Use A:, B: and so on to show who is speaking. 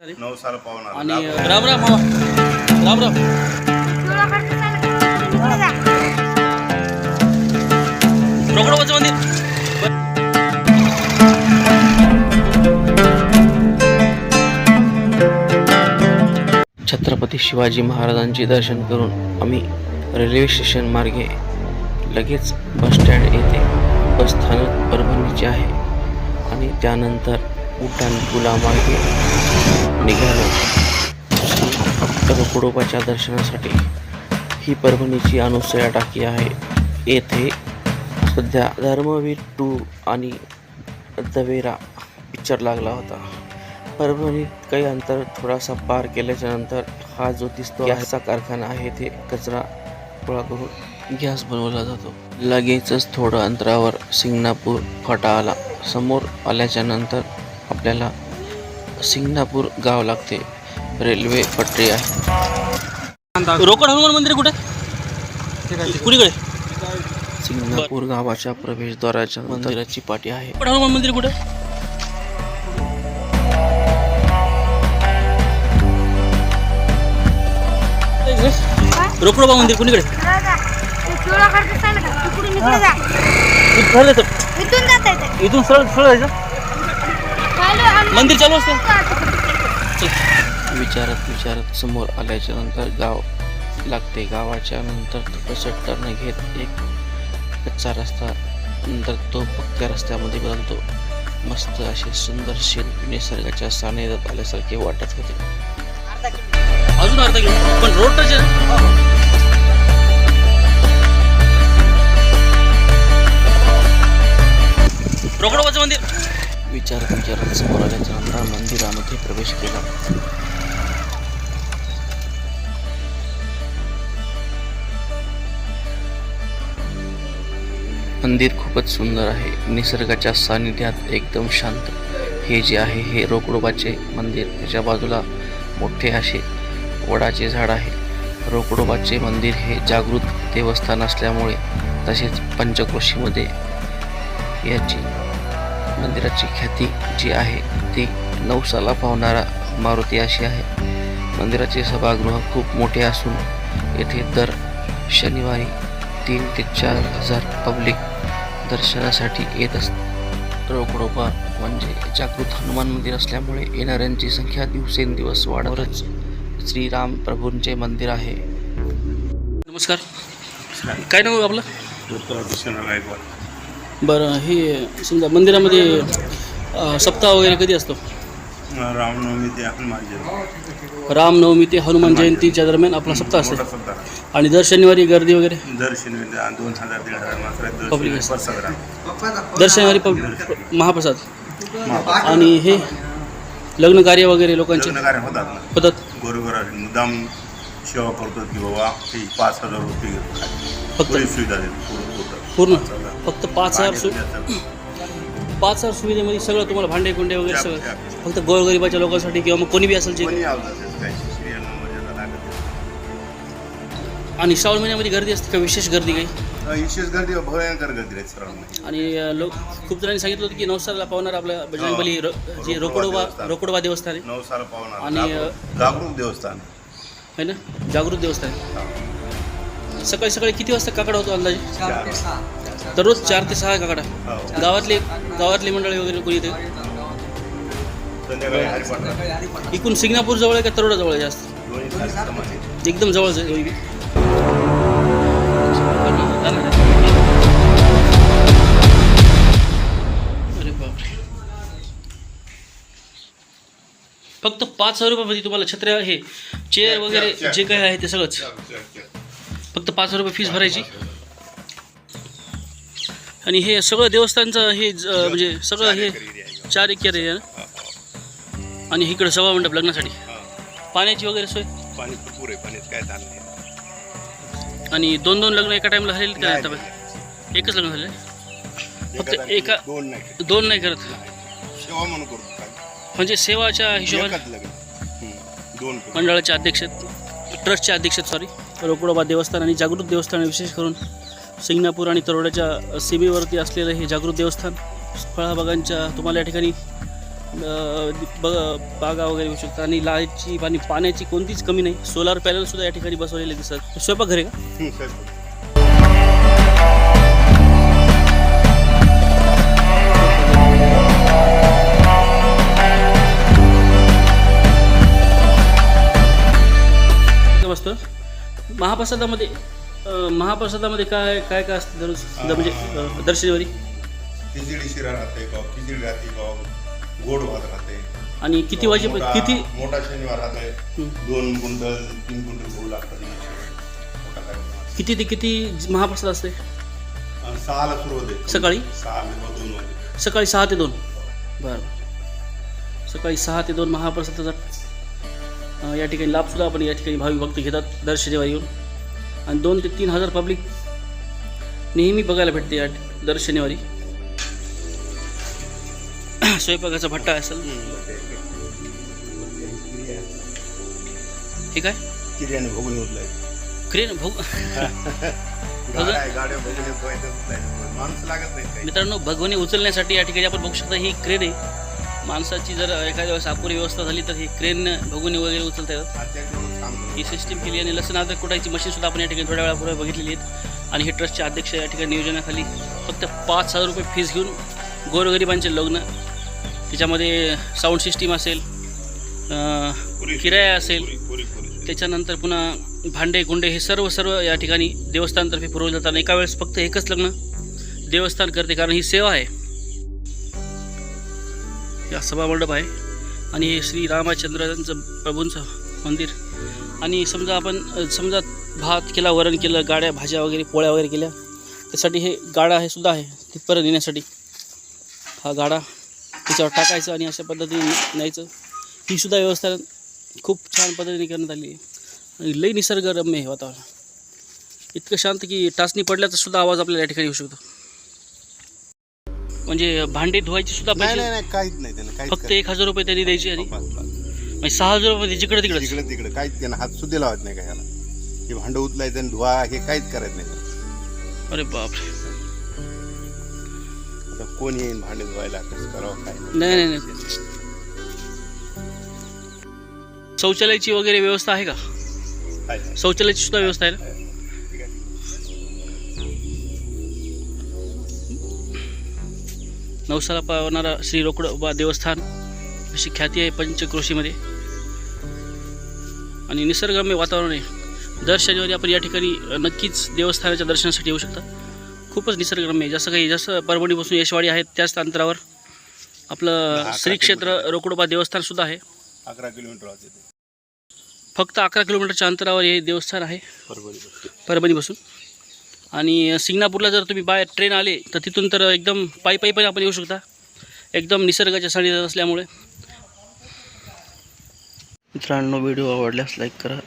A: नऊ साल पाहून आलो.
B: आणि राम राम मामा. राम राम. रोकडोबाचं मंदिर. छत्रपती शिवाजी महाराजांचे दर्शन करून आम्ही रेल्वे स्टेशन मार्गे लगेच बस स्टँड येथे बस स्थानक परभणीचे आहे. आणि त्यानंतर उड्डाण पुलामार्गे निघालो. रोकडोबाच्या दर्शनासाठी ही परभणीची अनुसया टाकी आहे. येथे सध्या धर्मवीर टू आणि दवेरा पिक्चर लागला होता. परभणीत काही अंतर थोडासा पार केल्याच्यानंतर हा जो दिसतो गॅसचा कारखाना आहे ते कचरा गोळा करून गॅस बनवला जातो. लगेचच थोडं अंतरावर सिंगणापूर फाटा आला. समोर आल्याच्यानंतर आपल्याला सिंगणापूर गाव लागते. रेल्वे पटरी आहे. रोकड हनुमान मंदिर कुठे? कुणीकडे? सिंगणापूर गावाच्या प्रवेशद्वाराच्या मंदिराची पाठी आहे. रोकड हनुमान मंदिर कुठे? रोकडोबा मंदिर कुणीकडे?
C: इथून
B: सरळ सरळ जायचं? मंदिर चालू असतं. विचारत विचारत समोर आल्याच्यानंतर गाव लागते. गावाच्या नंतर टर्न घेत एक कच्चा रस्ता नंतर तो पक्क्या रस्त्यामध्ये बदलतो. मस्त असे सुंदरशे निसर्गाच्या सानिध्यात आल्यासारखे वाटत होते. अजून अर्धा पण रोड टच मंदिर खूपच सुंदर आहे. निसर्गाच्या सानिध्यात एकदम शांत. हे जे आहे हे रोकडोबाचे मंदिर. त्याच्या बाजूला मोठे असे वडाचे झाड आहे. रोकडोबाचे मंदिर हे जागृत देवस्थान असल्यामुळे तसेच पंचक्रोशीमध्ये याची मंदिराची ख्याती जी आहे ती नवसाला पावणारा मारुती अशी आहे. मंदिराचे सभागृह खूप मोठे असून येथे दर शनिवारी तीन ते चार हजार पब्लिक दर्शनासाठी येत असतात रोकडोबा म्हणजे जागृत हनुमान मंदिर असल्यामुळे येणाऱ्यांची संख्या दिवसेंदिवस वाढवरच श्रीराम प्रभूंचे मंदिर आहे. नमस्कार. काय नाव आपलं? बरं हे समजा मंदिरामध्ये सप्ताह वगैरे कधी असतो?
A: रामनवमी ते हनुमान जयंती.
B: रामनवमी ते हनुमान जयंतीच्या दरम्यान आपला सप्ताह असते.
A: मोठा सप्ताह.
B: आणि दर शनिवारी गर्दी वगैरे?
A: दर शनिवारी दोन हजार दीड हजार मात्र दर
B: Public
A: शनिवारी
B: असतं.
A: प्रसाद राहतो.
B: दर शनिवारी महाप्रसाद. आणि हे लग्न कार्य वगैरे लोकांचे?
A: लग्नकार्य होतात ना.
B: होतात.
A: गोरगोरा मुद्दाम सेवा करतो की बाबा ही पाच हजार रुपये
B: फक्त?
A: सुविधा देतो पूर्ण.
B: फक्त पाच हजार सु
A: पाणी
B: पाच हजार सुविधेमध्ये सगळं तुम्हाला भांडे कुंडे वगैरे सगळं फक्त गोरगरिबाच्या लोकांसाठी किंवा मग कोणी बी असेल जे
A: कोणी काही लागत
B: आणि श्रावण महिन्यामध्ये गर्दी असते का विशेष गर्दी काही.
A: विशेष गर्दी भयंकर गर्दी राहते
B: आणि अ, लोक खूप जणांनी सांगितलं होतं की नवसाला पावणार आपल्या बजरंगबली रो- जे रोकडोबा
A: देवस्थान.
B: रोकडोबा देवस्थान आहे
A: नऊ साल पाहून आलो.
B: आणि,
A: जागरूक- जागरूक देवस्थान
B: है ना जागृत देवस्थान आहे. सकाळी सकाळी किती वाजता काकडा होतो अंदाजे
A: चार.
B: दररोज चार ते सहा काकडा
A: हो.
B: गावातले गावातली मंडळी वगैरे कोणी येते?
A: संध्याकाळी हरिपाठ राहते.
B: इकडून सिंगणापूर जवळ आहे का तरोडा जवळ आहे जास्त?
A: दोन्ही.
B: एकदम जवळच आहे दोन्ही. अरे बापरे. फक्त पाच हजार रुपयामध्ये तुम्हाला छत्र्या हे चेअर वगैरे जे काही आहे ते सगळंच. फक्त पाच हजार रुपये फीस भरायची. आणि हे सगळं देवस्थानचं हे ज- म्हणजे सगळं हे चार एकर आहे. ना? आणि इकडं सभा मंडप लग्नासाठी. पाण्याची वगैरे सोय?
A: पाणी भरपूर आहे पाण्यात काय नाही.
B: आणि दोन दोन लग्न एका टाइमला झालेली का आता? एकच लग्न झाले फक्त
A: एका
B: एका
A: दोन नाही
B: दोन नाही करत?
A: सेवा म्हणून करतो काय
B: म्हणजे सेवाच्या हिशोबाने?
A: एकच लग्न. हम्म. दोन करू.
B: मंडळाचे अध्यक्ष आहेत ट्रस्टचे अध्यक्ष सॉरी रोकडोबा देवस्थान आणि जागृत देवस्थान विशेष करून सिंगणापूर आणि तरोड्याच्या सीमेवरती असलेलं हे जागृत देवस्थान फळाबागांच्या तुम्हाला या ठिकाणी
C: अं, बग वगैरे येऊ शकतात. आणि लाईटची आणि पाण्याची कोणतीच कमी नाही. सोलार पॅनल सुद्धा या ठिकाणी बसवलेले दिसतात. स्वयंपाक घरे का? महाप्रसादामध्ये महाप्रसादामध्ये काय काय काय असतं दररोज द- म्हणजे दर्शनीवारी
A: खिचडी शिरा राहते गाव खिचडी राहते गाव गोड भात राहते.
C: आणि किती वाजे
A: मोठा-
C: किती
A: मोठा शनिवार राहते.
C: हं.
A: दोन कुंटल तीन कुंटल गहू लागतात मोठा कार्यक्रम.
C: किती ते किती महाप्रसाद असते?
A: आणि सहाला सुरू होते.
C: सकाळी?
A: सहा किंवा दोन वाजे
C: सकाळी सहा ते दोन. बरं. सकाळी सहा ते दोन महाप्रसादाचा अं, या ठिकाणी लाभसुद्धा आपण या ठिकाणी भाविक भक्त घेतात दर शनिवारी येऊन. आणि दोन ते तीन हजार पब्लिक नेहमी बघायला भेटते या दर शनिवारी. स्वयंपाकाचा भट्टा असेल. हे
A: चिर्याने भोगून उठलाय
C: क्रेन भोग
A: गाड्या गाड्या भोगून उचलायचं माणसं लागत नाही काही.
C: मित्रांनो भगवने उचलण्यासाठी या ठिकाणी आपण बघू शकता ही क्रेन आहे माणसाची जर एखाद्या वेळेस अपुरी व्यवस्था झाली तर ही क्रेन भगवने वगैरे उचलता येतात. ही सिस्टीम केली आणि लसण अद्रक कुटायची मशीन सुद्धा आपण या ठिकाणी थोड्या वेळापूर्वी बघितलेली आहेत. आणि हे ट्रस्टचे अध्यक्ष या ठिकाणी नियोजनाखाली फक्त पाच हजार रुपये फीस घेऊन गोरगरिबांचे लग्न त्याच्यामध्ये साऊंड सिस्टीम असेल किराया असेल. त्याच्यानंतर पुन्हा भांडे गुंडे हे सर्व सर्व या ठिकाणी देवस्थानतर्फे पुरवले जातात. आणि एका वेळेस फक्त एकच लग्न देवस्थान करते कारण ही सेवा आहे. या सभामंडप आहे. आणि हे श्री रामचंद्रांचं प्रभूंचं मंदिर. आणि समजा आपण समजा भात केला वरण केलं गाड्या भाज्या वगैरे पोळ्या वगैरे केल्या त्यासाठी हे गाडा हे सुद्धा आहे तिथपर्यंत नेण्यासाठी. हा गाडा त्याच्यावर टाकायचं आणि अशा पद्धतीने न्यायचं. ही सुद्धा व्यवस्था खूप छान पद्धतीने करण्यात आली आहे. आणि लई निसर्गरम्य आहे वातावरण. इतकं शांत की टाचणी पडल्याचा सुद्धा आवाज आपल्याला या ठिकाणी येऊ शकतो. म्हणजे भांडी धुवायची सुद्धा
A: काहीच नाही
C: फक्त एक हजार रुपये त्यांनी द्यायचे आणि. म्हणजे सहा हजार रुपये जिकडे तिकडे.
A: तिकडे तिकडे. काहीच त्यानं हात सुद्धा लावत नाही का ह्याला? हे भांडं उचलायचं आणि धुवा हे काहीच करत नाही.
C: अरे बापरे.
A: आता कोण येईन भांडे धुवायला? कसं करावं काय?
C: नाही नाही नाही. शौचालयाची वगैरे व्यवस्था आहे का?
A: काय? नाही.
C: शौचालयाची सुद्धा व्यवस्था आहे ना?
A: ठीक आहे.
C: नवसाला पावणारा श्री रोकडोबा देवस्थान. अशी ख्याती आहे पंचक्रोशीमध्ये. आणि निसर्गरम्य वातावरण आहे. दर शनिवारी आपण या ठिकाणी नक्कीच देवस्थानाच्या दर्शनासाठी येऊ शकता. खूपच निसर्गरम्य आहे. जसं काही जसं परभणीपासून यशवाडी आहे त्याच अंतरावर आपलं श्री क्षेत्र रोकडोबा देवस्थान सुद्धा आहे.
A: अकरा किलोमीटर
C: फक्त अकरा किलोमीटरच्या अंतरावर हे देवस्थान आहे.
A: परभणी
C: परभणीपासून. आणि सिंगणापूरला जर तुम्ही बाय ट्रेन आले तर तिथून तर एकदम पायी पायी पण आपण येऊ शकता. एकदम निसर्गाच्या सानिध्यात असल्यामुळे. मित्रांनो व्हिडिओ आवडल्यास लाईक करा.